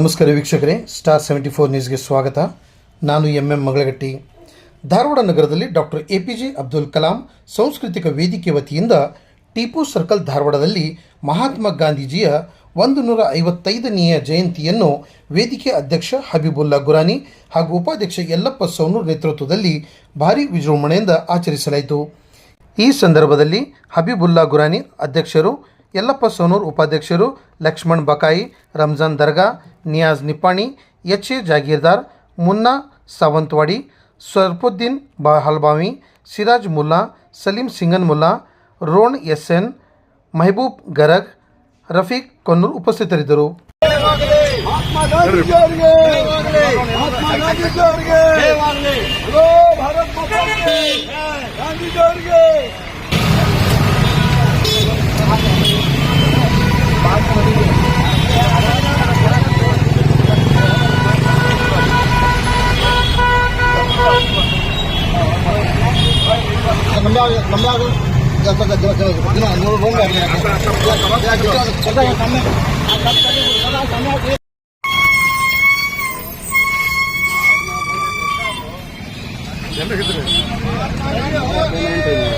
ನಮಸ್ಕಾರ ವೀಕ್ಷಕರೇ star seventy four ನ್ಯೂಸ್ಗೆ ಸ್ವಾಗತ. ನಾನು ಎಂ ಎಂ ಮಗಳಗಟ್ಟಿ. ಧಾರವಾಡ ನಗರದಲ್ಲಿ doctor A P J Abdul Kalam ಸಾಂಸ್ಕೃತಿಕ ವೇದಿಕೆ ವತಿಯಿಂದ ಟಿಪು ಸರ್ಕಲ್ ಧಾರವಾಡದಲ್ಲಿ ಮಹಾತ್ಮ ಗಾಂಧೀಜಿಯ ಒಂದು ನೂರ ಐವತ್ತೈದನೆಯ ಜಯಂತಿಯನ್ನು ವೇದಿಕೆ ಅಧ್ಯಕ್ಷ ಹಬೀಬುಲ್ಲಾ ಗುರಾನಿ ಹಾಗೂ ಉಪಾಧ್ಯಕ್ಷ ಯಲ್ಲಪ್ಪ ಸೌನೂರ್ ನೇತೃತ್ವದಲ್ಲಿ ಭಾರೀ ವಿಜೃಂಭಣೆಯಿಂದ ಆಚರಿಸಲಾಯಿತು. ಈ ಸಂದರ್ಭದಲ್ಲಿ ಹಬೀಬುಲ್ಲಾ ಗುರಾನಿ ಅಧ್ಯಕ್ಷರು ಯಲ್ಲಪ್ಪ ಸೋನೂರ್ ಉಪಾಧ್ಯಕ್ಷರು Laxman Bakai Ramzan Darga Niyaz Nippani H A Jagirdar Munna Sawantwadi Sarfuddin Ba Halbavi Siraj Mulla Salim Singan Mulla Ron S N Mehboob Garag Rafiq Konnur ಉಪಸ್ಥಿತರಿದ್ದರು. ಮಹಾತ್ಮ ಗಾಂಧೀಜಿ ಅವರಿಗೆ ಮಹಾತ್ಮ ಗಾಂಧೀಜಿ ಅವರಿಗೆ ಹಲೋ ಭಾರತ್ ಮಾತಾಕ್ಕೆ ಗಾಂಧೀಜಿ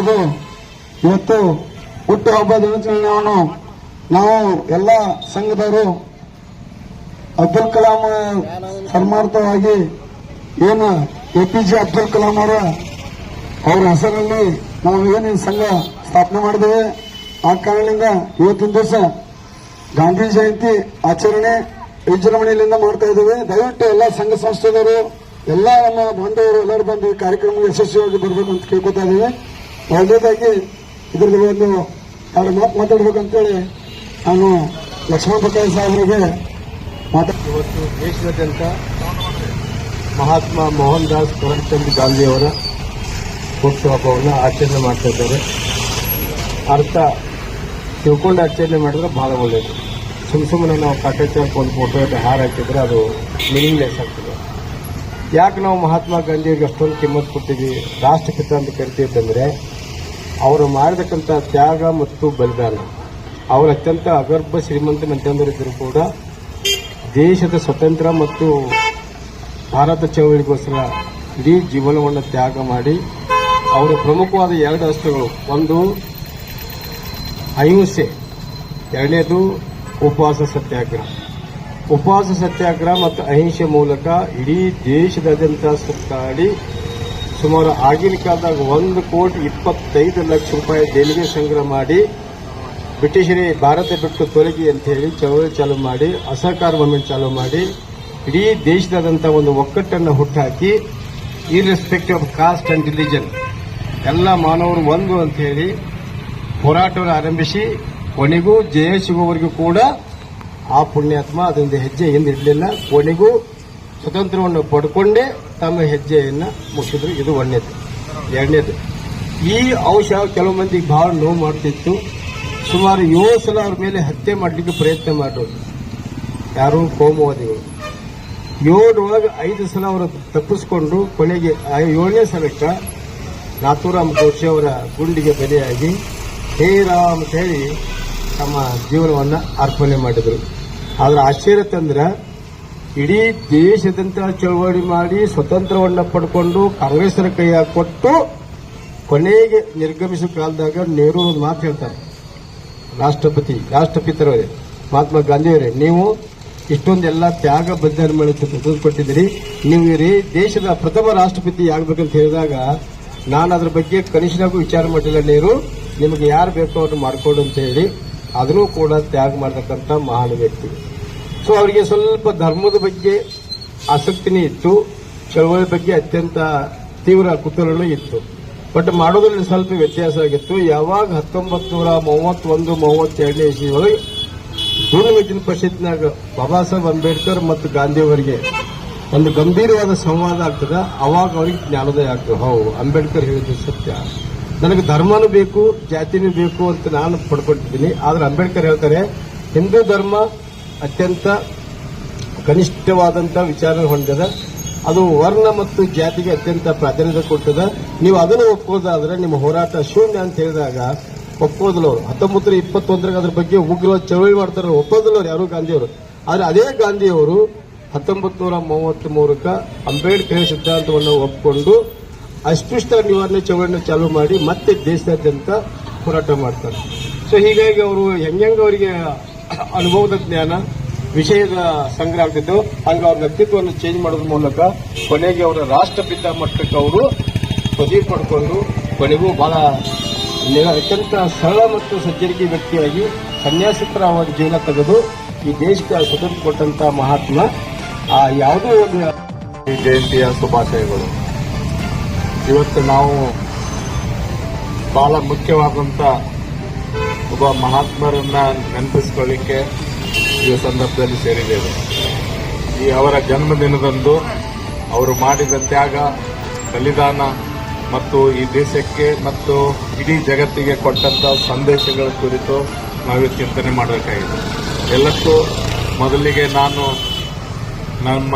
ಅವ್ರದ್ದು ಇವತ್ತು ಹುಟ್ಟು ಹಬ್ಬ ದಿನಾಚರಣೆಯನ್ನು ನಾವು ಎಲ್ಲ ಸಂಘದವರು ಅಬ್ದುಲ್ ಕಲಾಂ ಸನ್ಮಾರ್ಥವಾಗಿ ಏನು A P J Abdul Kalam ಅವರ ಅವರ ಹೆಸರಲ್ಲಿ ನಾವು ಏನು ಸಂಘ ಸ್ಥಾಪನೆ ಮಾಡಿದ್ದೇವೆ. ಆ ಕಾರಣದಿಂದ ಇವತ್ತಿನ ದಿವಸ ಗಾಂಧಿ ಜಯಂತಿ ಆಚರಣೆ ವಿಜೃಂಭಣೆಯಿಂದ ಮಾಡ್ತಾ ಇದ್ದೇವೆ. ದಯವಿಟ್ಟು ಎಲ್ಲ ಸಂಘ ಸಂಸ್ಥೆದವರು, ಎಲ್ಲ ನಮ್ಮ ಬಾಂಧವರು ಎಲ್ಲರೂ ಬಂದು ಈ ಕಾರ್ಯಕ್ರಮ ಯಶಸ್ವಿಯಾಗಿ ಬರಬೇಕು ಅಂತ ಕೇಳ್ಕೊತಾ ಇದ್ದೇವೆ. ಒಳ್ಳೆಯದಾಗಿ ಇದ್ರ ಒಂದು ಎರಡು ಮಾತು ಮಾತಾಡ್ಬೇಕಂತೇಳಿ ನಾನು ಲಕ್ಷ್ಮಣ ಪ್ರಕಾಶ್ ಸಾಹೇಬರಿಗೆ ಇವತ್ತು ದೇಶದಾದ್ಯಂತ ಮಹಾತ್ಮ ಮೋಹನ್ ದಾಸ್ ಕರಮ್ಚಂದ್ ಗಾಂಧಿಯವರ ಹುಟ್ಟುಹಬ್ಬವನ್ನು ಆಚರಣೆ ಮಾಡ್ತಾ ಇದ್ದಾರೆ. ಅರ್ಥ ತಿಳ್ಕೊಂಡು ಆಚರಣೆ ಮಾಡಿದ್ರೆ ಬಹಳ ಒಳ್ಳೆಯದು ಸುಮ್ ಸುಮ್ಮನೆ ನಾವು ಕಾಟಾಚಾರಕ್ಕೆ ಒಂದು ಫೋಟೋ ಹಾರ ಹಾಕಿದ್ರೆ ಅದು ಮೀನಿಂಗ್ಲೆಸ್ ಆಗ್ತದೆ. ಯಾಕೆ ನಾವು ಮಹಾತ್ಮ ಗಾಂಧಿಯವರಿಗೆ ಅಷ್ಟೊಂದು ಕಿಮ್ಮತ್ತು ಕೊಟ್ಟಿದ್ದೀವಿ? ರಾಷ್ಟ್ರಪಿತ ಅಂತ ಕರಿತೀವಿ ಅವರು ಮಾಡಿರ್ತಕ್ಕಂಥ ತ್ಯಾಗ ಮತ್ತು ಬಲಿದಾನ. ಅವರು ಅತ್ಯಂತ ಅಗರ್ಭ, ಶ್ರೀಮಂತ ಮಂತ್ರಿಯಂದರಿದ್ದರೂ ಕೂಡ ದೇಶದ ಸ್ವತಂತ್ರ ಮತ್ತು ಭಾರತ ಚಳವಳಿಗೋಸ್ಕರ ಇಡೀ ಜೀವನವನ್ನು ತ್ಯಾಗ ಮಾಡಿ ಅವರ ಪ್ರಮುಖವಾದ ಎರಡು ಅಸ್ತ್ರಗಳು. ಒಂದು, ಅಹಿಂಸೆ. ಎರಡನೇದು, ಉಪವಾಸ ಸತ್ಯಾಗ್ರಹ. ಉಪವಾಸ ಸತ್ಯಾಗ್ರಹ ಮತ್ತು ಅಹಿಂಸೆ ಮೂಲಕ ಇಡೀ ದೇಶದಾದ್ಯಂತ ಸುತ್ತಾಡಿ ಸುಮಾರು ಆಗಿನ ಕಾಲದಾಗ ಒಂದು ಕೋಟಿ ಇಪ್ಪತ್ತೈದು ಲಕ್ಷ ರೂಪಾಯಿ ದೇಣಿಗೆ ಸಂಗ್ರಹ ಮಾಡಿ ಬ್ರಿಟಿಷರೇ ಭಾರತ ಬಿಟ್ಟು ತೊಲಗಿ ಅಂತ ಹೇಳಿ ಚಳವಳಿ ಚಾಲೂ ಮಾಡಿ, ಅಸಹಕಾರ ಮೂಮೆಂಟ್ ಚಾಲೂ ಮಾಡಿ, ಇಡೀ ದೇಶದಾದಂಥ ಒಂದು ಒಕ್ಕಟ್ಟನ್ನು ಹುಟ್ಟಾಕಿ irrespective of caste and religion ಎಲ್ಲ ಮಾನವರು ಒಂದು ಅಂತ ಹೇಳಿ ಹೋರಾಟವನ್ನು ಆರಂಭಿಸಿ, ಕೊನೆಗೂ ಜಯ ಸಿಗುವವರೆಗೂ ಕೂಡ ಆ ಪುಣ್ಯಾತ್ಮ ಅದೊಂದು ಹೆಜ್ಜೆ ಹಿಂದಿಡಲಿಲ್ಲ ಕೊನೆಗೂ ಸ್ವತಂತ್ರವನ್ನು ಪಡ್ಕೊಂಡೇ ತಮ್ಮ ಹೆಜ್ಜೆಯನ್ನು ಮುಗಿಸಿದ್ರು. ಇದು ಒಂದನೇದು ಎರಡನೇದು, ಈ ಅಂಶ ಕೆಲವು ಮಂದಿಗೆ ಭಾಳ ನೋವು ಮಾಡ್ತಿತ್ತು. ಸುಮಾರು ಏಳು ಸಲ ಅವ್ರ ಮೇಲೆ ಹತ್ಯೆ ಮಾಡಲಿಕ್ಕೆ ಪ್ರಯತ್ನ ಮಾಡೋದು ಯಾರು? ಕೋಮುವಾದಿಗಳು. ಏಳರೊಳಗೆ ಐದು ಸಲ ಅವರು ತಪ್ಪಿಸ್ಕೊಂಡು ಕೊನೆಗೆ ಏಳನೇ ಸಲಕ್ಕೆ ನಾಥೂರಾಮ್ ಗೋಡ್ಸೆ ಅವರ ಗುಂಡಿಗೆ ಬಲಿಯಾಗಿ ಹೇ ರಾಮ್ ಅಂತ ಹೇಳಿ ತಮ್ಮ ಜೀವನವನ್ನು ಅರ್ಪಣೆ ಮಾಡಿದರು. ಆದರೆ ಆಶ್ಚರ್ಯ ತಂದ್ರೆ ಇಡೀ ದೇಶದಂತ ಚಳವಳಿ ಮಾಡಿ ಸ್ವತಂತ್ರವನ್ನ ಪಡ್ಕೊಂಡು ಕಾಂಗ್ರೆಸ್ನ ಕೈಯಾಗ ಕೊಟ್ಟು ಕೊನೆಗೆ ನಿರ್ಗಮಿಸೋ ಕಾಲದಾಗ ನೆಹರು ಒಂದು ಮಾತು ಹೇಳ್ತಾರೆ. ರಾಷ್ಟ್ರಪತಿ, ರಾಷ್ಟ್ರಪಿತರವರೇ, ಮಹಾತ್ಮ ಗಾಂಧಿಯವರೇ, ನೀವು ಇಷ್ಟೊಂದೆಲ್ಲ ತ್ಯಾಗ ಬಲಿದಾನ ಮೇಲೆ ಕೊಟ್ಟಿದ್ದೀರಿ ನೀವು ರೀ ದೇಶದ ಪ್ರಥಮ ರಾಷ್ಟ್ರಪತಿ ಆಗ್ಬೇಕಂತ ಹೇಳಿದಾಗ ನಾನು ಅದ್ರ ಬಗ್ಗೆ ಕನಿಷ್ಠಗೂ ವಿಚಾರ ಮಾಡಿಲ್ಲ ನೀರು ನಿಮಗೆ ಯಾರು ಬೇಕೋ ಅವ್ರನ್ನ ಮಾಡಿಕೊಡು ಅಂತ ಹೇಳಿ. ಅದನ್ನು ಕೂಡ ತ್ಯಾಗ ಮಾಡತಕ್ಕಂಥ ಮಹಾನ್ ವ್ಯಕ್ತಿ. ಸೊ, ಅವರಿಗೆ ಸ್ವಲ್ಪ ಧರ್ಮದ ಬಗ್ಗೆ ಆಸಕ್ತಿನೇ ಇತ್ತು. ಚಳವಳಿ ಬಗ್ಗೆ ಅತ್ಯಂತ ತೀವ್ರ ಕುತೂಹಲನೂ ಇತ್ತು. ಬಟ್ ಮಾಡೋದ್ರಲ್ಲಿ ಸ್ವಲ್ಪ ವ್ಯತ್ಯಾಸ ಆಗಿತ್ತು. ಯಾವಾಗ ಹತ್ತೊಂಬತ್ತು ನೂರ ಮೂವತ್ತೊಂದು, ಮೂವತ್ತೆರಡನೇ ಇಸ್ವಿಯೊಳಗೆ ವಿಧಾನ ಪರಿಷತ್ನಾಗ ಬಾಬಾ ಸಾಹೇಬ್ ಅಂಬೇಡ್ಕರ್ ಮತ್ತು ಗಾಂಧಿಯವರಿಗೆ ಒಂದು ಗಂಭೀರವಾದ ಸಂವಾದ ಆಗ್ತದೆ. ಅವಾಗ ಅವ್ರಿಗೆ ಜ್ಞಾನೋದಯ ಆಗ್ತದೆ. ಹೌದು, ಅಂಬೇಡ್ಕರ್ ಹೇಳಿದ್ದು ಸತ್ಯ. ನನಗೆ ಧರ್ಮನೂ ಬೇಕು, ಜಾತಿನೂ ಬೇಕು ಅಂತ ನಾನು ಪಡ್ಕೊಟ್ಟಿದ್ದೀನಿ ಆದ್ರೆ ಅಂಬೇಡ್ಕರ್ ಹೇಳ್ತಾರೆ, ಹಿಂದೂ ಧರ್ಮ ಅತ್ಯಂತ ಕನಿಷ್ಠವಾದಂತ ವಿಚಾರ ಹೊಂದಿದೆ. ಅದು ವರ್ಣ ಮತ್ತು ಜಾತಿಗೆ ಅತ್ಯಂತ ಪ್ರಾಧಾನ್ಯತೆ ಕೊಟ್ಟದ. ನೀವು ಅದನ್ನು ಒಪ್ಪೋದಾದ್ರೆ ನಿಮ್ಮ ಹೋರಾಟ ಶೂನ್ಯ ಅಂತ ಹೇಳಿದಾಗ ಒಪ್ಪೋದಿಲ್ಲ ಅವರು. ಹತ್ತೊಂಬತ್ತು ನೂರ ಇಪ್ಪತ್ತೊಂದರಾಗ ಅದ್ರ ಬಗ್ಗೆ ಉಗ್ರ ಚಳವಳಿ ಮಾಡ್ತಾರೆ ಒಪ್ಪೋದಿಲ್ಲ ಯಾರು ಗಾಂಧಿಯವರು. ಆದರೆ ಅದೇ ಗಾಂಧಿಯವರು ಹತ್ತೊಂಬತ್ತು ನೂರ ಮೂವತ್ತ್ ಮೂರಕ್ಕ ಅಂಬೇಡ್ಕರ್ ಸಿದ್ಧಾಂತವನ್ನು ಒಪ್ಪಿಕೊಂಡು ಅಸ್ಪೃಷ್ಟ ನಿವಾರಣೆ ಚಳವಳಿನ ಚಾಲೂ ಮಾಡಿ ಮತ್ತೆ ದೇಶದಾದ್ಯಂತ ಹೋರಾಟ ಮಾಡ್ತಾರೆ. ಸೊ ಹೀಗಾಗಿ ಅವರು ಹೆಂಗೆ ಅವರಿಗೆ ಅನುಭವದ ಜ್ಞಾನ ವಿಷಯದ ಸಂಗ್ರಹ ಆಗ್ತಿತ್ತು. ಹಂಗ ಅವ್ರ ವ್ಯಕ್ತಿತ್ವವನ್ನು ಚೇಂಜ್ ಮಾಡೋದ್ರ ಮೂಲಕ ಕೊನೆಗೆ ಅವರ ರಾಷ್ಟ್ರಪಿತ ಮಟ್ಟಕ್ಕೆ ಅವರು ಪದವಿ ಪಡ್ಕೊಂಡು ಕೊನೆಗೂ ಬಹಳ ಅತ್ಯಂತ ಸರಳ ಮತ್ತು ಸಜ್ಜನಿಕೆ ವ್ಯಕ್ತಿಯಾಗಿ ಸನ್ಯಾಸಿತರ ಅವರ ಜೀವನ ತೆಗೆದು ಈ ದೇಶಕ್ಕೆ ಸ್ವತಂತ್ರ ಕೊಟ್ಟಂತ ಮಹಾತ್ಮ. ಆ ಯಾವುದೇ ಒಂದು ಜಯಂತಿಯ ಶುಭಾಶಯಗಳು. ಇವತ್ತು ನಾವು ಬಹಳ ಮುಖ್ಯವಾದಂತ ಒಬ್ಬ ಮಹಾತ್ಮರನ್ನ ನೆನಪಿಸ್ಕೊಳ್ಳಿಕ್ಕೆ ಈ ಸಂದರ್ಭದಲ್ಲಿ ಸೇರಿದ್ದೇವೆ. ಈ ಅವರ ಜನ್ಮದಿನದಂದು ಅವರು ಮಾಡಿದ ತ್ಯಾಗ, ಬಲಿದಾನ ಮತ್ತು ಈ ದೇಶಕ್ಕೆ ಮತ್ತು ಇಡೀ ಜಗತ್ತಿಗೆ ಕೊಟ್ಟಂತ ಸಂದೇಶಗಳ ಕುರಿತು ನಾವು ಚಿಂತನೆ ಮಾಡಬೇಕಾಗಿದೆ. ಎಲ್ಲಕ್ಕೂ ಮೊದಲಿಗೆ ನಾನು ನಮ್ಮ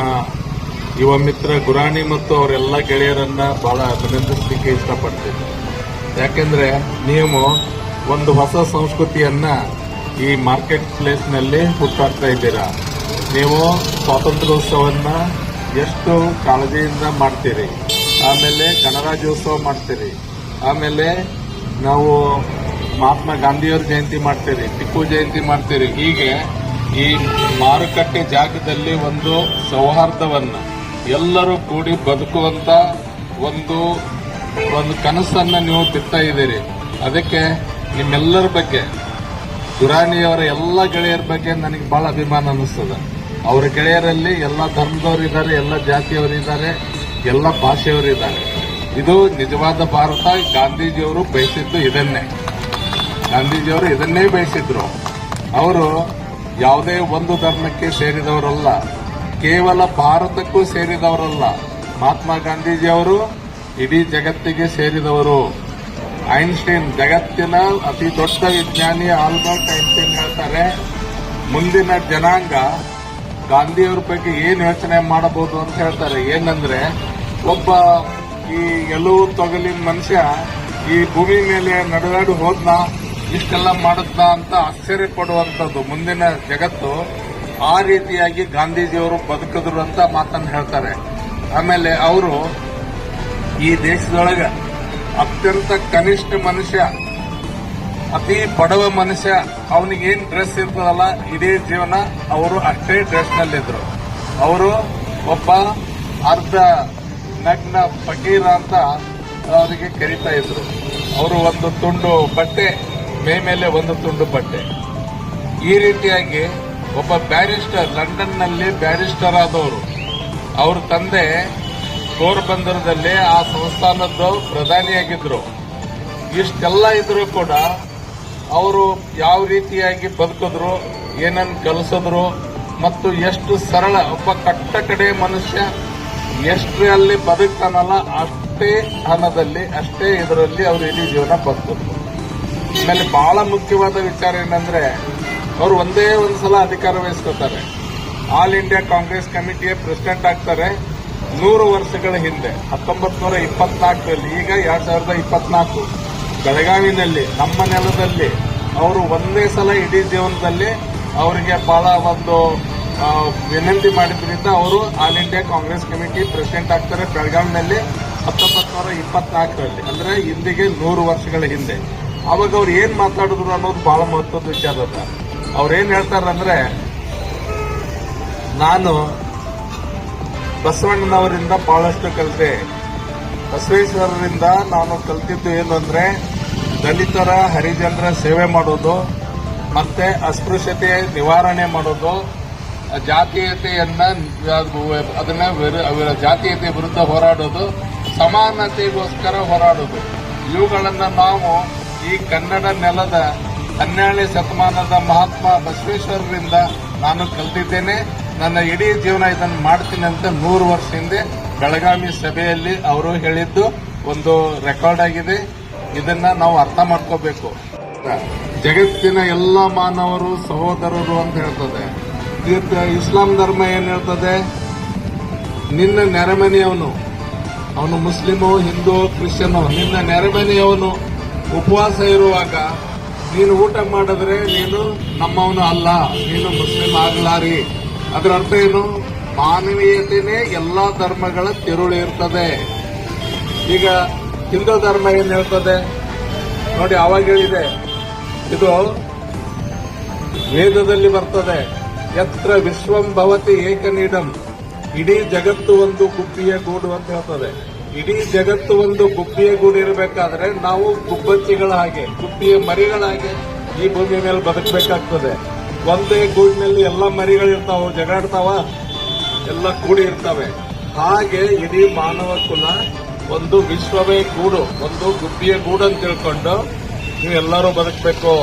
ಯುವ ಮಿತ್ರ ಗುರಾಣಿ ಮತ್ತು ಅವರೆಲ್ಲ ಗೆಳೆಯರನ್ನ ಬಹಳ ಅಭಿನಂದಿಸಲಿಕ್ಕೆ ಇಷ್ಟಪಡ್ತೀನಿ. ಯಾಕೆಂದ್ರೆ, ನೀವು ಒಂದು ಹೊಸ ಸಂಸ್ಕೃತಿಯನ್ನ ಈ ಮಾರ್ಕೆಟ್ ಪ್ಲೇಸ್ನಲ್ಲಿ ಹುಟ್ಟಾಡ್ತಾ ಇದ್ದೀರಾ? ನೀವು ಸ್ವಾತಂತ್ರ್ಯೋತ್ಸವನ್ನ ಎಷ್ಟು ಕಾಳಜಿಯಿಂದ ಮಾಡ್ತೀರಿ? ಆಮೇಲೆ ಗಣರಾಜ್ಯೋತ್ಸವ ಮಾಡ್ತೀರಿ. ಆಮೇಲೆ ನಾವು ಮಹಾತ್ಮ ಗಾಂಧಿಯವರ ಜಯಂತಿ ಮಾಡ್ತೀರಿ, ಟಿಪ್ಪು ಜಯಂತಿ ಮಾಡ್ತೀರಿ. ಹೀಗೆ ಈ ಮಾರುಕಟ್ಟೆ ಜಾಗದಲ್ಲಿ ಒಂದು ಸೌಹಾರ್ದವನ್ನು ಎಲ್ಲರೂ ಕೂಡಿ ಬದುಕುವಂತ ಒಂದು ಒಂದು ಕನಸನ್ನ ನೀವು ಬಿತ್ತಾ ಇದ್ದೀರಿ. ಅದಕ್ಕೆ ನಿಮ್ಮೆಲ್ಲರ ಬಗ್ಗೆ, ದುರಾಣಿಯವರ ಎಲ್ಲ ಗೆಳೆಯರ ಬಗ್ಗೆ ನನಗೆ ಬಹಳ ಅಭಿಮಾನ ಅನ್ನಿಸ್ತದೆ. ಅವರ ಗೆಳೆಯರಲ್ಲಿ ಎಲ್ಲ ಧರ್ಮದವರು ಇದ್ದಾರೆ, ಎಲ್ಲ ಜಾತಿಯವರು ಇದ್ದಾರೆ, ಎಲ್ಲ ಭಾಷೆಯವರು ಇದ್ದಾರೆ. ಇದು ನಿಜವಾದ ಭಾರತ, ಗಾಂಧೀಜಿಯವರು ಬಯಸಿದ್ದು ಇದನ್ನೇ. ಗಾಂಧೀಜಿಯವರು ಇದನ್ನೇ ಬಯಸಿದ್ರು. ಅವರು ಯಾವುದೇ ಒಂದು ಧರ್ಮಕ್ಕೆ ಸೇರಿದವರಲ್ಲ, ಕೇವಲ ಭಾರತಕ್ಕೂ ಸೇರಿದವರಲ್ಲ. ಮಹಾತ್ಮ ಗಾಂಧೀಜಿಯವರು ಇಡೀ ಜಗತ್ತಿಗೆ ಸೇರಿದವರು. ಐನ್ಸ್ಟೈನ್ ಜಗತ್ತಿನ ಅತಿ ದೊಡ್ಡ ವಿಜ್ಞಾನಿ ಆಲ್ಬರ್ಟ್ ಐನ್ಸ್ಟೈನ್ ಹೇಳ್ತಾರೆ, ಮುಂದಿನ ಜನಾಂಗ ಗಾಂಧಿಯವ್ರ ಬಗ್ಗೆ ಏನು ಯೋಚನೆ ಮಾಡಬಹುದು ಅಂತ ಹೇಳ್ತಾರೆ. ಏನಂದ್ರೆ, ಒಬ್ಬ ಈ ಎಲುವು ತೊಗಲಿನ ಮನುಷ್ಯ ಈ ಭೂಮಿ ಮೇಲೆ ನಡೆದಾಡಿ ಹೋದ್ನ, ಇಷ್ಟೆಲ್ಲ ಮಾಡುತ್ತ ಅಂತ ಆಶ್ಚರ್ಯ ಪಡುವಂತದ್ದು ಮುಂದಿನ ಜಗತ್ತು, ಆ ರೀತಿಯಾಗಿ ಗಾಂಧೀಜಿಯವರು ಬದುಕಿದ್ರು ಅಂತ ಮಾತನ್ನು ಹೇಳ್ತಾರೆ. ಆಮೇಲೆ ಅವರು ಈ ದೇಶದೊಳಗ ಅತ್ಯಂತ ಕನಿಷ್ಠ ಮನುಷ್ಯ, ಅತಿ ಬಡವ ಮನುಷ್ಯ, ಅವನಿಗೆ ಏನ್ ಡ್ರೆಸ್ ಇರ್ತದಲ್ಲ ಇಡೀ ಜೀವನ, ಅವರು ಅಷ್ಟೇ ಡ್ರೆಸ್ ನಲ್ಲಿದ್ರು ಅವರು ಒಬ್ಬ ಅರ್ಧ ನಗ್ನ ಫಕೀರ ಅಂತ ಅವರಿಗೆ ಕರಿತಾ ಇದ್ರು. ಅವರು ಒಂದು ತುಂಡು ಬಟ್ಟೆ, ಮೇ ಮೇಲೆ ಒಂದು ತುಂಡು ಬಟ್ಟೆ. ಈ ರೀತಿಯಾಗಿ ಒಬ್ಬ ಬ್ಯಾರಿಸ್ಟರ್ ಲಂಡನ್ನಲ್ಲಿ ಬ್ಯಾರಿಸ್ಟರ್ ಆದವರು. ಅವ್ರ ತಂದೆ ಪೋರ್ಬಂದರದಲ್ಲಿ ಆ ಸಂಸ್ಥಾನದ ಪ್ರಧಾನಿಯಾಗಿದ್ದರು ಇಷ್ಟೆಲ್ಲ ಇದ್ರೂ ಕೂಡ ಅವರು ಯಾವ ರೀತಿಯಾಗಿ ಬದುಕಿದ್ರು ಏನನ್ನು ಕಲಿಸಿದ್ರು ಮತ್ತು ಎಷ್ಟು ಸರಳ, ಒಬ್ಬ ಕಟ್ಟ ಕಡೆ ಮನುಷ್ಯ ಎಷ್ಟು ಅಲ್ಲಿ ಬದುಕ್ತಾನಲ್ಲ ಅಷ್ಟೇ ಹಣದಲ್ಲಿ ಅಷ್ಟೇ ಇದರಲ್ಲಿ ಅವರು ಇಡೀ ಜೀವನ ಬದುಕಿದ್ರು. ಆಮೇಲೆ ಬಹಳ ಮುಖ್ಯವಾದ ವಿಚಾರ ಏನಂದ್ರೆ, ಅವರು ಒಂದೇ ಒಂದ್ಸಲ ಅಧಿಕಾರ ವಹಿಸ್ಕೋತಾರೆ. ಆಲ್ ಇಂಡಿಯಾ ಕಾಂಗ್ರೆಸ್ ಕಮಿಟಿಯ ಪ್ರೆಸಿಡೆಂಟ್ ಆಗ್ತಾರೆ. ನೂರು ವರ್ಷಗಳ ಹಿಂದೆ ಹತ್ತೊಂಬತ್ ನೂರ ಇಪ್ಪತ್ನಾಲ್ಕರಲ್ಲಿ, ಈಗ ಎರಡ್ ಸಾವಿರದ ಇಪ್ಪತ್ನಾಲ್ಕು ಬೆಳಗಾವಿನಲ್ಲಿ, ನಮ್ಮ ನೆಲದಲ್ಲಿ, ಅವರು ಒಂದೇ ಸಲ ಇಡೀ ಜೀವನದಲ್ಲಿ ಅವರಿಗೆ ಬಹಳ ಒಂದು ವಿನಂತಿ ಮಾಡಿದ್ರಿಂದ ಅವರು all India Congress committee president ಆಗ್ತಾರೆ ಬೆಳಗಾವಿನಲ್ಲಿ ಹತ್ತೊಂಬತ್ತು ನೂರ ಇಪ್ಪತ್ನಾಲ್ಕರಲ್ಲಿ. ಅಂದ್ರೆ ಇಂದಿಗೆ ನೂರು ವರ್ಷಗಳ ಹಿಂದೆ. ಅವಾಗ ಅವ್ರು ಏನ್ ಮಾತಾಡಿದ್ರು ಅನ್ನೋದು ಬಹಳ ಮಹತ್ವದ ವಿಚಾರ ಅವ್ರು ಏನು ಹೇಳ್ತಾರಂದ್ರೆ, ನಾನು ಬಸವಣ್ಣನವರಿಂದ ಬಹಳಷ್ಟು ಕಲಿತೆ. ಬಸವೇಶ್ವರರಿಂದ ನಾನು ಕಲ್ತಿದ್ದು ಏನು ಅಂದರೆ ದಲಿತರ ಹರಿಜನರ ಸೇವೆ ಮಾಡೋದು, ಮತ್ತೆ ಅಸ್ಪೃಶ್ಯತೆ ನಿವಾರಣೆ ಮಾಡೋದು, ಜಾತೀಯತೆಯನ್ನ ಅದನ್ನ ಜಾತೀಯತೆ ವಿರುದ್ಧ ಹೋರಾಡೋದು, ಸಮಾನತೆಗೋಸ್ಕರ ಹೋರಾಡೋದು. ಇವುಗಳನ್ನು ನಾವು ಈ ಕನ್ನಡ ನೆಲದ ಹನ್ನೆರಡನೇ ಶತಮಾನದ ಮಹಾತ್ಮ ಬಸವೇಶ್ವರರಿಂದ ನಾನು ಕಲ್ತಿದ್ದೇನೆ. ನನ್ನ ಇಡೀ ಜೀವನ ಇದನ್ನು ಮಾಡ್ತೀನಿ ಅಂತ ನೂರು ವರ್ಷ ಹಿಂದೆ ಬೆಳಗಾವಿ ಸಭೆಯಲ್ಲಿ ಅವರು ಹೇಳಿದ್ದು ಒಂದು ರೆಕಾರ್ಡ್ ಆಗಿದೆ. ಇದನ್ನ ನಾವು ಅರ್ಥ ಮಾಡ್ಕೋಬೇಕು. ಜಗತ್ತಿನ ಎಲ್ಲ ಮಾನವರು, ಸಹೋದರರು ಅಂತ ಹೇಳ್ತದೆ. ಇಸ್ಲಾಂ ಧರ್ಮ ಏನ್ ಹೇಳ್ತದೆ? ನಿನ್ನ ನೆರೆಮನೆಯವನು, ಅವನು ಮುಸ್ಲಿಮು, ಹಿಂದೂ, ಕ್ರಿಶ್ಚಿಯನ್, ನಿನ್ನ ನೆರೆಮನೆಯವನು ಉಪವಾಸ ಇರುವಾಗ ನೀನು ಊಟ ಮಾಡಿದ್ರೆ ನೀನು ನಮ್ಮವನು ಅಲ್ಲ, ನೀನು ಮುಸ್ಲಿಂ ಆಗಲಾರಿ. ಅದರ ಅರ್ಥ ಏನು? ಮಾನವೀಯತೆಯೇ ಎಲ್ಲಾ ಧರ್ಮಗಳ ತಿರುಳು ಇರ್ತದೆ. ಈಗ ಹಿಂದೂ ಧರ್ಮ ಏನು ಹೇಳ್ತದೆ? ನೋಡಿ, ಅವಾಗ ಹೇಳಿದೆ. ಇದು ವೇದದಲ್ಲಿ ಬರ್ತದೆ. ಯತ್ರ ವಿಶ್ವಂ ಭವತಿ ಏಕನೀಡಂ. ಇಡೀ ಜಗತ್ತು ಒಂದು ಗುಬ್ಬಿಯ ಗೂಡು ಅಂತ ಹೇಳ್ತದೆ. ಇಡೀ ಜಗತ್ತು ಒಂದು ಗುಬ್ಬಿಯ ಗೂಡು ಇರಬೇಕಾದ್ರೆ ನಾವು ಗುಬ್ಬಚ್ಚಿಗಳ ಹಾಗೆ, ಗುಬ್ಬಿಯ ಮರಿಗಳ ಹಾಗೆ ಈ ಭೂಮಿ ಮೇಲೆ ಬದುಕಬೇಕಾಗ್ತದೆ. ಒಂದೇ ಗೂಡಿನಲ್ಲಿ ಎಲ್ಲ ಮರಿಗಳಿರ್ತಾವ ಜಗಾಡ್ತಾವ, ಎಲ್ಲ ಕೂಡಿ ಇರ್ತವೆ. ಹಾಗೆ ಇಡೀ ಮಾನವ ಕುಲ ಒಂದು ವಿಶ್ವವೇ ಗೂಡು, ಒಂದು ಗುಬ್ಬಿಯ ಗೂಡು ಅಂತ ತಿಳ್ಕೊಂಡು ನೀವೆಲ್ಲರೂ ಬದುಕಬೇಕು.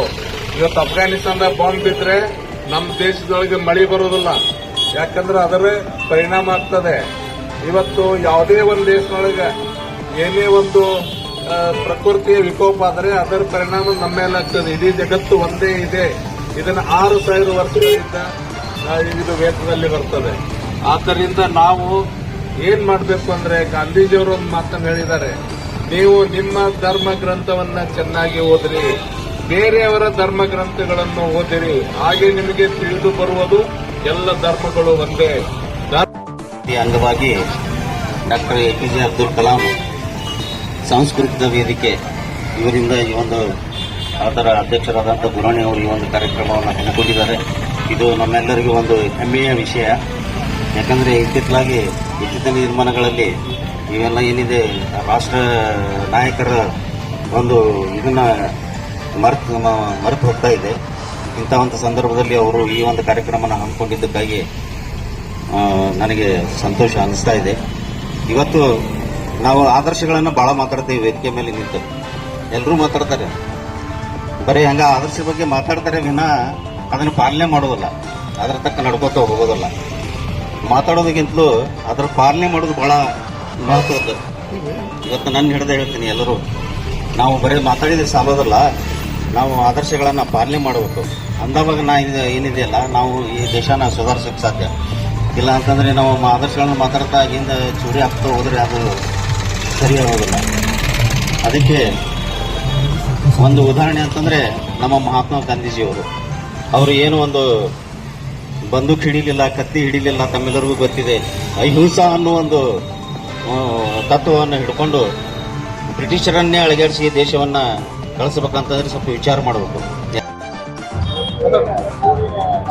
ಇವತ್ತು ಅಫ್ಘಾನಿಸ್ತಾನದಾಗ ಬಾಂಬ್ ಬಿದ್ರೆ ನಮ್ಮ ದೇಶದೊಳಗೆ ಮಳೆ ಬರೋದಿಲ್ಲ. ಯಾಕಂದ್ರೆ ಅದರ ಪರಿಣಾಮ ಆಗ್ತದೆ. ಇವತ್ತು ಯಾವುದೇ ಒಂದು ದೇಶದೊಳಗೆ ಏನೇ ಒಂದು ಪ್ರಕೃತಿಯ ವಿಕೋಪ ಆದರೆ ಅದರ ಪರಿಣಾಮ ನಮ್ಮ ಮೇಲೆ ಆಗ್ತದೆ ಇಡೀ ಜಗತ್ತು ಒಂದೇ ಇದೆ. ಇದನ್ನ ಆರು ಸಾವಿರ ವರ್ಷಗಳಿಂದ ಇದು ವೇತನದಲ್ಲಿ ಬರ್ತದೆ. ಆದ್ದರಿಂದ ನಾವು ಏನ್ ಮಾಡಬೇಕು ಅಂದ್ರೆ ಗಾಂಧೀಜಿಯವರು ಒಂದು ಮಾತನ್ನು ಹೇಳಿದ್ದಾರೆ. ನೀವು ನಿಮ್ಮ ಧರ್ಮ ಗ್ರಂಥವನ್ನ ಚೆನ್ನಾಗಿ ಓದಿರಿ. ಬೇರೆಯವರ ಧರ್ಮ ಗ್ರಂಥಗಳನ್ನು ಓದಿರಿ. ಹಾಗೆ ನಿಮಗೆ ತಿಳಿದು ಬರುವುದು ಎಲ್ಲ ಧರ್ಮಗಳು ಒಂದೇ. ಅಂಗವಾಗಿ doctor A P J Abdul Kalam ಸಾಂಸ್ಕೃತಿಕ ವೇದಿಕೆ ಇವರಿಂದ ಈ ಒಂದು ಅದರ ಅಧ್ಯಕ್ಷರಾದಂಥ ಗುರಾಣಿ ಅವರು ಈ ಒಂದು ಕಾರ್ಯಕ್ರಮವನ್ನು ಹಮ್ಮಿಕೊಂಡಿದ್ದಾರೆ. ಇದು ನಮ್ಮೆಲ್ಲರಿಗೂ ಒಂದು ಹೆಮ್ಮೆಯ ವಿಷಯ. ಯಾಕಂದರೆ ಇತ್ತಿತ್ತಲಾಗಿ ಇತ್ತೀಚಿನ ನಿರ್ಮಾಣಗಳಲ್ಲಿ ಇವೆಲ್ಲ ಏನಿದೆ, ರಾಷ್ಟ್ರ ನಾಯಕರ ಒಂದು ಇದನ್ನ ಮರೆತು ಮರೆತು ಹೋಗ್ತಾ ಇದೆ. ಇಂಥ ಒಂದು ಸಂದರ್ಭದಲ್ಲಿ ಅವರು ಈ ಒಂದು ಕಾರ್ಯಕ್ರಮನ ಹಮ್ಮಿಕೊಂಡಿದ್ದಕ್ಕಾಗಿ ನನಗೆ ಸಂತೋಷ ಅನಿಸ್ತಾ ಇದೆ. ಇವತ್ತು ನಾವು ಆದರ್ಶಗಳನ್ನು ಭಾಳ ಮಾತಾಡ್ತೀವಿ. ವೇದಿಕೆ ಮೇಲೆ ನಿಂತು. ಎಲ್ಲರೂ ಮಾತಾಡ್ತಾರೆ. ಬರೀ ಹಂಗ ಆದರ್ಶ ಬಗ್ಗೆ ಮಾತಾಡ್ತಾರೆ ವಿನ ಅದನ್ನು ಪಾಲನೆ ಮಾಡೋದಿಲ್ಲ. ಅದರ ತಕ್ಕ ನಡ್ಕೋತ ಹೋಗೋದಿಲ್ಲ. ಮಾತಾಡೋದಕ್ಕಿಂತಲೂ ಅದರ ಪಾಲನೆ ಮಾಡೋದು ಬಹಳ ಮಹತ್ವದ್ದು. ಇವತ್ತು ನನ್ನ ಹಿಡಿದ ಹೇಳ್ತೀನಿ ಎಲ್ಲರೂ. ನಾವು ಬರೀ ಮಾತಾಡಿದ್ರೆ ಸಾಲೋದಲ್ಲ. ನಾವು ಆದರ್ಶಗಳನ್ನು ಪಾಲನೆ ಮಾಡಬೇಕು. ಅಂದವಾಗ ನಾ ಇದು ಏನಿದೆಯಲ್ಲ, ನಾವು ಈ ದೇಶನ ಸುಧಾರಿಸಕ್ ಸಾಧ್ಯ. ಇಲ್ಲ ಅಂತಂದ್ರೆ ನಾವು ಆದರ್ಶಗಳನ್ನ ಮಾತಾಡ್ತಾ ಹಿಂದೆ ಚೂರಿ ಹಾಕ್ತಾ ಹೋದ್ರೆ ಅದು ಸರಿಯಾಗೋದಿಲ್ಲ ಅದಕ್ಕೆ ಒಂದು ಉದಾಹರಣೆ ಅಂತಂದ್ರೆ ನಮ್ಮ ಮಹಾತ್ಮ ಗಾಂಧೀಜಿಯವರು. ಅವರು ಏನು ಒಂದು ಬಂದೂಕ್ ಹಿಡಿಲಿಲ್ಲ, ಕತ್ತಿ ಹಿಡಿಲಿಲ್ಲ ತಮ್ಮೆಲ್ಲರಿಗೂ ಗೊತ್ತಿದೆ. ಅಹಿಂಸಾ ಅನ್ನೋ ಒಂದು ತತ್ವವನ್ನು ಹಿಡ್ಕೊಂಡು ಬ್ರಿಟಿಷರನ್ನೇ ಅಳಗಾಡಿಸಿ ದೇಶವನ್ನ ಕಳಿಸ್ಬೇಕಂತಂದ್ರೆ ಸ್ವಲ್ಪ ವಿಚಾರ ಮಾಡಬೇಕು.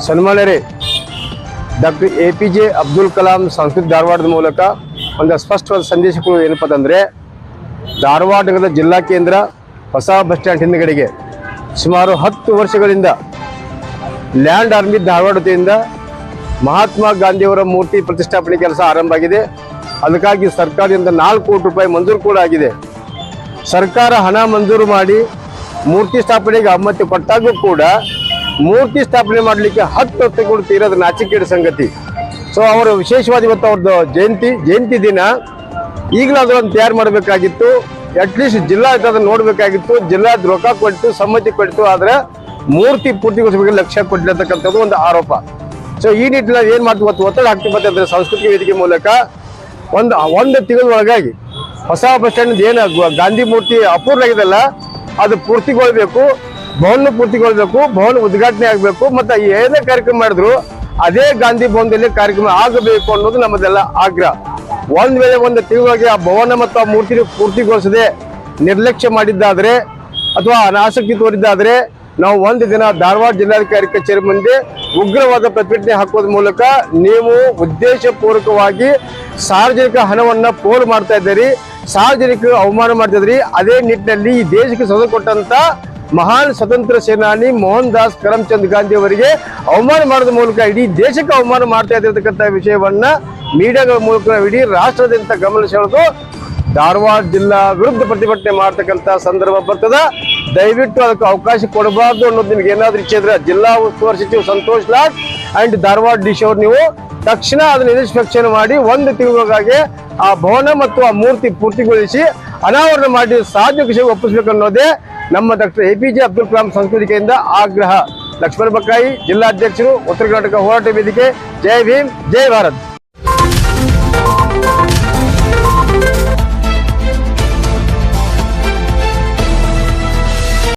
ಸನ್ಮಾನ್ಯರೇ, doctor A P J Abdul Kalam Sanskrit ಧಾರವಾಡದ ಮೂಲಕ ಒಂದು ಸ್ಪಷ್ಟವಾದ ಸಂದೇಶ ಏನಪ್ಪ ಅಂತಂದರೆ ಧಾರವಾಡದ ಜಿಲ್ಲಾ ಕೇಂದ್ರ ಹೊಸ ಬಸ್ ಸ್ಟ್ಯಾಂಡ್ ಹಿಂದುಗಡೆಗೆ ಸುಮಾರು ಹತ್ತು ವರ್ಷಗಳಿಂದ ಲ್ಯಾಂಡ್ ಆರ್ಮಿ ಧಾರವಾಡ ಮಹಾತ್ಮ ಗಾಂಧಿಯವರ ಮೂರ್ತಿ ಪ್ರತಿಷ್ಠಾಪನೆ ಕೆಲಸ ಆರಂಭ ಆಗಿದೆ. ಅದಕ್ಕಾಗಿ ಸರ್ಕಾರದಿಂದ ನಾಲ್ಕು ಕೋಟಿ ರೂಪಾಯಿ ಮಂಜೂರು ಕೂಡ ಆಗಿದೆ. ಸರ್ಕಾರ ಹಣ ಮಂಜೂರು ಮಾಡಿ ಮೂರ್ತಿ ಸ್ಥಾಪನೆಗೆ ಅಮ್ಮತಿ ಕೊಟ್ಟಾಗೂ ಕೂಡ ಮೂರ್ತಿ ಸ್ಥಾಪನೆ ಮಾಡಲಿಕ್ಕೆ ಹತ್ತು ಹೊತ್ತಿಗಳು ತೀರದ ನಾಚಿಕೆಡ ಸಂಗತಿ. ಸೊ ಅವರು ವಿಶೇಷವಾದ ಇವತ್ತು ಅವ್ರದ್ದು ಜಯಂತಿ ಜಯಂತಿ ದಿನ ಈಗಲೂ ಅದನ್ನು ತಯಾರು ಮಾಡಬೇಕಾಗಿತ್ತು. ಅಟ್ಲೀಸ್ಟ್ ಜಿಲ್ಲಾ ಅದನ್ನು ನೋಡಬೇಕಾಗಿತ್ತು ಜಿಲ್ಲಾ ರೊಕ್ಕ ಕೊಟ್ಟು, ಸಮ್ಮತಿ ಕೊಟ್ಟು, ಆದರೆ ಮೂರ್ತಿ ಪೂರ್ತಿಗೊಳಿಸಬೇಕು ಲಕ್ಷ್ಯ ಕೊಟ್ಟಿರತಕ್ಕಂಥದ್ದು ಒಂದು ಆರೋಪ. ಸೊ ಈ ನಿಟ್ಟಿನಲ್ಲಿ ಏನು ಮಾಡ್ತೀವಿ ಒತ್ತಡ ಹಾಕ್ತೀವಿ ಮತ್ತೆ ಅಂದ್ರೆ ಸಾಂಸ್ಕೃತಿಕ ವೇದಿಕೆ ಮೂಲಕ. ಒಂದು ಒಂದು ತಿಂಗಳ ಒಳಗಾಗಿ ಹೊಸ ಬಸ್ ಸ್ಟ್ಯಾಂಡ್ ಏನು ಗಾಂಧಿ ಮೂರ್ತಿ ಅಪೂರ್ಣ ಆಗಿದೆಲ್ಲ, ಅದು ಪೂರ್ತಿಗೊಳ್ಬೇಕು, ಭವನ ಪೂರ್ತಿಗೊಳ್ಬೇಕು, ಭವನ ಉದ್ಘಾಟನೆ ಆಗಬೇಕು, ಮತ್ತೆ ಏನೇ ಕಾರ್ಯಕ್ರಮ ಮಾಡಿದ್ರು, ಅದೇ ಗಾಂಧಿ ಭವನದಲ್ಲಿ ಕಾರ್ಯಕ್ರಮ ಆಗಬೇಕು ಅನ್ನೋದು ನಮ್ಮದೆಲ್ಲ ಆಗ್ರಹ. ಒಂದ್ ವೇಳೆ ಒಂದು ತಿಂಗಳಿಗೆ ಆ ಭವನ ಮತ್ತು ಆ ಮೂರ್ತಿ ಪೂರ್ತಿಗೊಳಿಸದೆ ನಿರ್ಲಕ್ಷ್ಯ ಮಾಡಿದ್ದಾದ್ರೆ ಅಥವಾ ಅನಾಸಕ್ತಿ ತೋರಿದ್ದಾದ್ರೆ ನಾವು ಒಂದು ದಿನ ಧಾರವಾಡ ಜಿಲ್ಲಾಧಿಕಾರಿ ಕಚೇರಿ ಮುಂದೆ ಉಗ್ರವಾದ ಪ್ರತಿಭಟನೆ ಹಾಕುವ ಮೂಲಕ ನೀವು ಉದ್ದೇಶಪೂರ್ವಕವಾಗಿ ಸಾರ್ವಜನಿಕ ಹಣವನ್ನ ಪೋಲು ಮಾಡ್ತಾ ಇದ್ದೀರಿ. ಸಾರ್ವಜನಿಕರು ಅವಮಾನ ಮಾಡ್ತಾ ಇದ್ರಿ ಅದೇ ನಿಟ್ಟಿನಲ್ಲಿ ಈ ದೇಶಕ್ಕೆ ಸದ ಕೊಟ್ಟಂತ ಮಹಾನ್ ಸ್ವತಂತ್ರ ಸೇನಾನಿ ಮೋಹನ್ ದಾಸ್ ಕರಮ್ಚಂದ್ ಗಾಂಧಿ ಅವರಿಗೆ ಅವಮಾನ ಮಾಡೋದ್ರ ಮೂಲಕ ಇಡೀ ದೇಶಕ್ಕೆ ಅವಮಾನ ಮಾಡ್ತಾ ಇದ್ದಿರತಕ್ಕಂಥ ವಿಷಯವನ್ನ ಮೀಡಿಯಾಗಳ ಮೂಲಕ ಇಡೀ ರಾಷ್ಟ್ರದಿಂದ ಗಮನ ಸೆಳೆದು ಧಾರವಾಡ ಜಿಲ್ಲಾ ವಿರುದ್ಧ ಪ್ರತಿಭಟನೆ ಮಾಡ್ತಕ್ಕಂಥ ಸಂದರ್ಭ ಬರ್ತದ. ದಯವಿಟ್ಟು ಅದಕ್ಕೆ ಅವಕಾಶ ಕೊಡಬಾರ್ದು ಅನ್ನೋದು ನಿಮ್ಗೆ ಏನಾದ್ರೂ ಇಚ್ಛೆ ಇದ್ರೆ ಜಿಲ್ಲಾ ಉಸ್ತುವಾರಿ ಸಚಿವ ಸಂತೋಷ್ ಲಾಡ್ ಅಂಡ್ ಧಾರವಾಡ ಡಿಶ್ ಅವ್ರು ನೀವು ತಕ್ಷಣ ಅದನ್ನ ಇನ್ಸ್ಪೆಕ್ಷನ್ ಮಾಡಿ ಒಂದು ತಿಂಗಳಿಗಾಗಿ ಆ ಭವನ ಮತ್ತು ಆ ಮೂರ್ತಿ ಪೂರ್ತಿಗೊಳಿಸಿ ಅನಾವರಣ ಮಾಡಿ ಸಾಧ್ಯ ವಿಷಯ ಒಪ್ಪಿಸಬೇಕು ಅನ್ನೋದೇ ನಮ್ಮ doctor A P J Abdul Kalam ಸಂಸ್ಕೃತಿಕೆಯಿಂದ ಆಗ್ರಹ. ಲಕ್ಷ್ಮಣ ಬಕ್ಕಾಯಿ ಜಿಲ್ಲಾಧ್ಯಕ್ಷರು, ಉತ್ತರ ಕರ್ನಾಟಕ ಹೋರಾಟ ವೇದಿಕೆ, ಜೈ ಭೀಮ್, ಜೈ ಭಾರತ್.